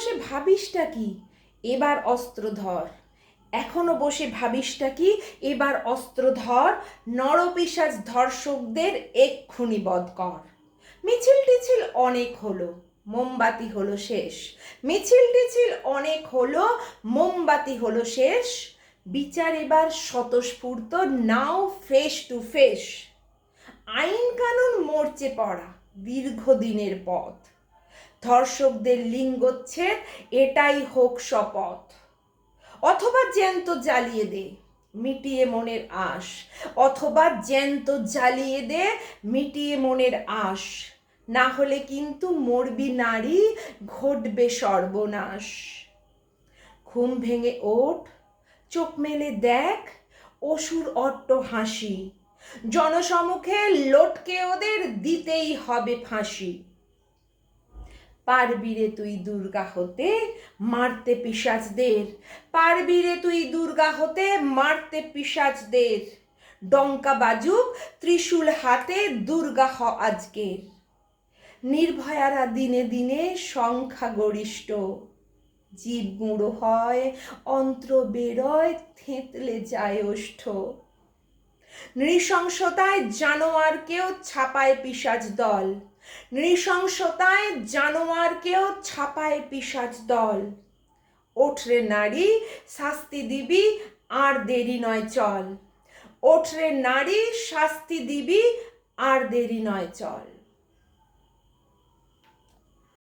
বসে ভাবিসটা কি? এবার অস্ত্র ধর। এখনও বসে ভাবিসটা কি? এবার অস্ত্র ধর নরপিসাজ ধর্ষকদের এক্ষুনি বধ কর। মিছিল টিছিল অনেক হলো, মোমবাতি হলো শেষ। মিছিল টিছিল অনেক হলো, মোমবাতি হলো শেষ। বিচার এবার স্বতঃস্ফূর্ত, নাও ফেস টু ফেস। আইন কানুন মরচে পড়া, দীর্ঘদিনের পথ। ধর্ষকদের লিঙ্গচ্ছেদ, এটাই হোক শপথ। অথবা জ্যান্ত জ্বালিয়ে দে, মিটিয়ে মনের আশ। অথবা জ্যান্ত জ্বালিয়ে দে, মিটিয়ে মনের আশ। না হলে কিন্তু মরবি নারী, ঘটবে সর্বনাশ। ঘুম ভেঙে ওঠ, চোখ মেলে দেখ, অসুর অট্ট হাসি। জনসমুখে লটকে ওদের দিতেই হবে ফাঁসি। পারবি রে তুই দুর্গা হতে মারতে পিসাজদের পারবি রে তুই দুর্গা হতে মারতে পিসাজদের ডঙ্কা বাজুক ত্রিশূল হাতে দুর্গা হ আজকের নির্ভয়ারা দিনে দিনে সংখ্যা গরিষ্ঠ জীব গুঁড়ো হয়, অন্ত্র বেরোয়, থেঁতলে যায় ওষ্ঠ। নৃশংসতায় জানোয়ারকেও ছাপায় পিসাজ দল। নৃশংসতায় জানোয়ারকেও ছাপায় পিসাজ দল। ওঠরে নারী, শাস্তি দিবি, আর দেরি নয় চল। ওঠরে নারী, শাস্তি দিবি, আর দেরি নয় চল।